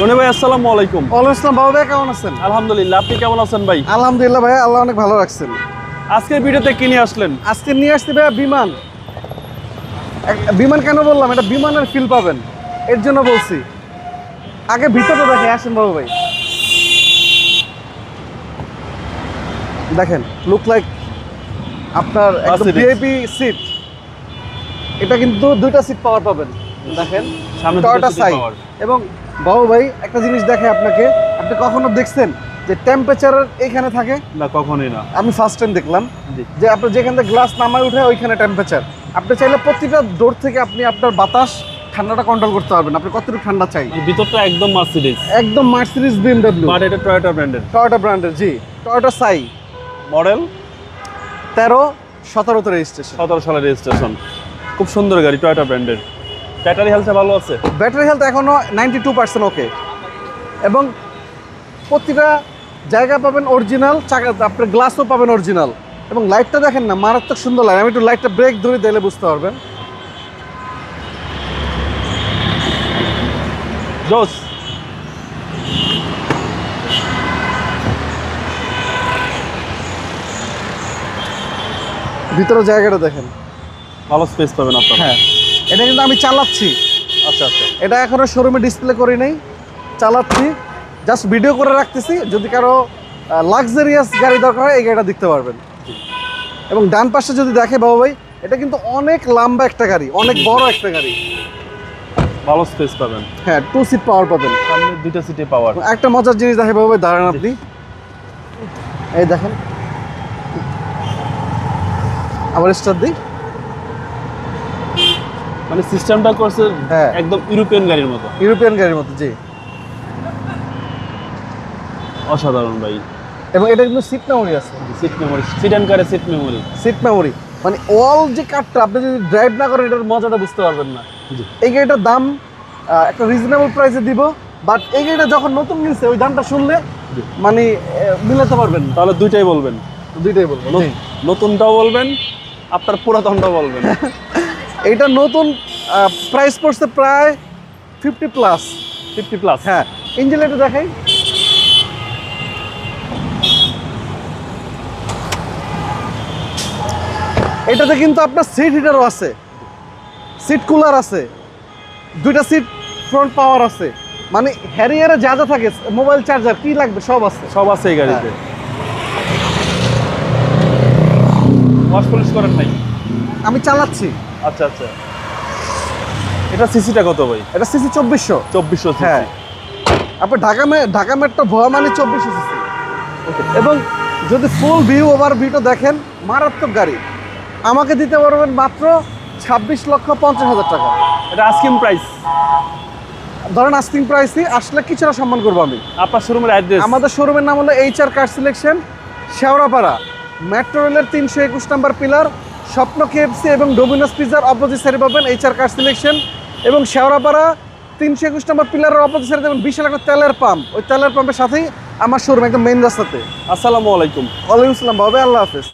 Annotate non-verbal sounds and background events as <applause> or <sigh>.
রনি ভাই আসসালামু আলাইকুম। ওয়ালাইকুম আসসালাম বাবা ভাই কেমন আছেন? আলহামদুলিল্লাহ আপনি কেমন আছেন ভাই? আলহামদুলিল্লাহ ভাই আল্লাহ অনেক ভালো রাখছেন। আজকের ভিডিওতে কি নিয়ে আসলেন? আজকে নিয়ে আসতে ভাইয়া বিমান। বিমান কেন বললাম? এটা বিমানের ফিল পাবেন। এর জন্য বলছি। আগে ভিতরটা দেখে আসেন বাবু ভাই। দেখেন লুক লাইক আপনার ভিআইপি সিট এটা কিন্তু দুইটা সিট পাওয়ার পাবেন। দেখেন সামনে টয়োটা। এবং বাবু ভাই একটা জিনিস দেখে আপনাকে। আপনি কখনো দেখছেন যে টেম্পারেচার এখানে থাকে? না কখনোই না। আমি ফার্স্ট টাইম দেখলাম যে আপনার যেখান থেকে গ্লাস নামায় উঠে ওইখানে টেম্পারেচার আপনি চাইলে প্রতিটা ডোর থেকে আপনি আপনার বাতাস ঠান্ডাটা কন্ট্রোল করতে পারবেন। আপনি কতটুকু ঠান্ডা চাই? ভিতরটা একদম মার্সিডিজ একদম মার্সিডিজ বিএমডব্লিউ বাট এটা টয়োটা ব্র্যান্ডের টয়োটা ব্র্যান্ডের জি। টয়োটা সাই মডেল তেরো সতেরোতে রেজিস্ট্রেশন সতেরো সালের রেজিস্ট্রেশন খুব সুন্দর গাড়ি টয়োটা ব্র্যান্ডের ব্যাটারি হেলথে ভালো আছে? ব্যাটারি হেলথ এখনও নাইনটি টু পার্সেন্ট ওকে এবং প্রতিটা জায়গা পাবেন অরিজিনাল চাকা আপনার গ্লাসও পাবেন অরিজিনাল এবং লাইটটা দেখেন না মারাত্মক সুন্দর লাগে আমি একটু লাইটটা ব্রেক ধরে দিলে বুঝতে পারবেন। জোস ভিতরে জায়গাটা দেখেন। ভালো স্পেস পাবেন আপনারা। হ্যাঁ। এটা কিন্তু আমি চালাচ্ছি। আচ্ছা আচ্ছা। এটা এখনও শোরুমে ডিসপ্লে করি নাই চালাচ্ছি। জাস্ট ভিডিও করে রাখতেছি যদি কারও লাক্সারিয়াস গাড়ি দরকার হয় এই গাড়িটা দেখতে পারবেন। এবং ডান পাশে যদি দেখে বাবু ভাই এটা কিন্তু অনেক লম্বা একটা গাড়ি অনেক বড় একটা গাড়ি। ভালো স্পেস পাবেন। হ্যাঁ টু সিট পাওয়ার পাবেন। সামনে দুইটা সিটে পাওয়ার একটা মজার জিনিস দেখে বাবু ভাই দাঁড়ান আপনি। এই দেখেন। আবার স্টার দিই। মানে সিস্টেমটা করছে হ্যাঁ। একদম ইউরোপিয়ান গাড়ির মতো। ইউরোপিয়ান গাড়ির মতো জি। অসাধারণ ভাই। এবং এটা কিন্তু সিট মেমোরি আছে। সিট মেমোরি সিট অ্যান্ড কারে সিট মেমোরি সিট মেমোরি মানে অল যে কারটা আপনি যদি ড্রাইভ না করেন এটার মজাটা বুঝতে পারবেন না। এই গাড়িটার দাম একটা রিজনেবল প্রাইসে দিব বাট এই গাড়িটা যখন নতুন নিচ্ছে ওই দামটা শুনলে মানে মিলাতে পারবেন না। তাহলে দুইটাই বলবেন। দুইটাই বলব নতুনটাও বলবেন আপনার পুরাতনটাও বলবেন। <laughs> এটা নতুন প্রাইস পড়ছে প্রায় ফিফটি প্লাস ফিফটি প্লাস হ্যাঁ ইঞ্জিন এটা দেখাই। এটাতে কিন্তু আপনার সিট হিটারও আছে। সিট কুলার আছে। দুইটা সিট ফ্রন্ট পাওয়ার আছে। মানে হ্যারিয়ারে যা যা থাকে মোবাইল চার্জার কি লাগবে সব আছে। সব আছে এই গাড়িতে। ওয়াশ পলিশ করেন নাই? আমি চালাচ্ছি। আচ্ছা আচ্ছা। এটা সিসিটা কত ভাই? এটা সিসি চব্বিশশো। চব্বিশশো হ্যাঁ। আপনার ঢাকা মে ঢাকা মেট্রো ভোয়া মানে চব্বিশশো সিসি। এবং যদি ফুল ভিউ ওভার ভিউটা দেখেন মারাত্মক গাড়ি। আমাকে দিতে পারবেন মাত্র ছাব্বিশ লক্ষ পঞ্চাশ হাজার টাকা। এটা আস্কিং প্রাইস ধরেন আস্কিং প্রাইসই আসলে কিছুটা সম্মান করব আমি? আপনার শোরুমের অ্যাড্রেস আমাদের শোরুমের নাম হলো H R car selection Shewrapara. Metro rail তিনশো একুশ নাম্বার পিলার স্বপ্ন কেএফসি এবং ডোমিনোস পিজার অপোজিট সাইডে পাবেন এইচ আর কার সিলেকশন এবং শেওড়াপাড়া তিনশো একুশ নম্বর পিলারের অপোজিট সাইডে দেবেন বিশাল একটা তেলের পাম্প। ওই তেলের পাম্পের সাথেই আমার শোরুম একদম মেইন রাস্তাতে। আসসালামু আলাইকুম। ওয়ালাইকুম আসসালাম ভাবে আল্লাহ হাফেজ।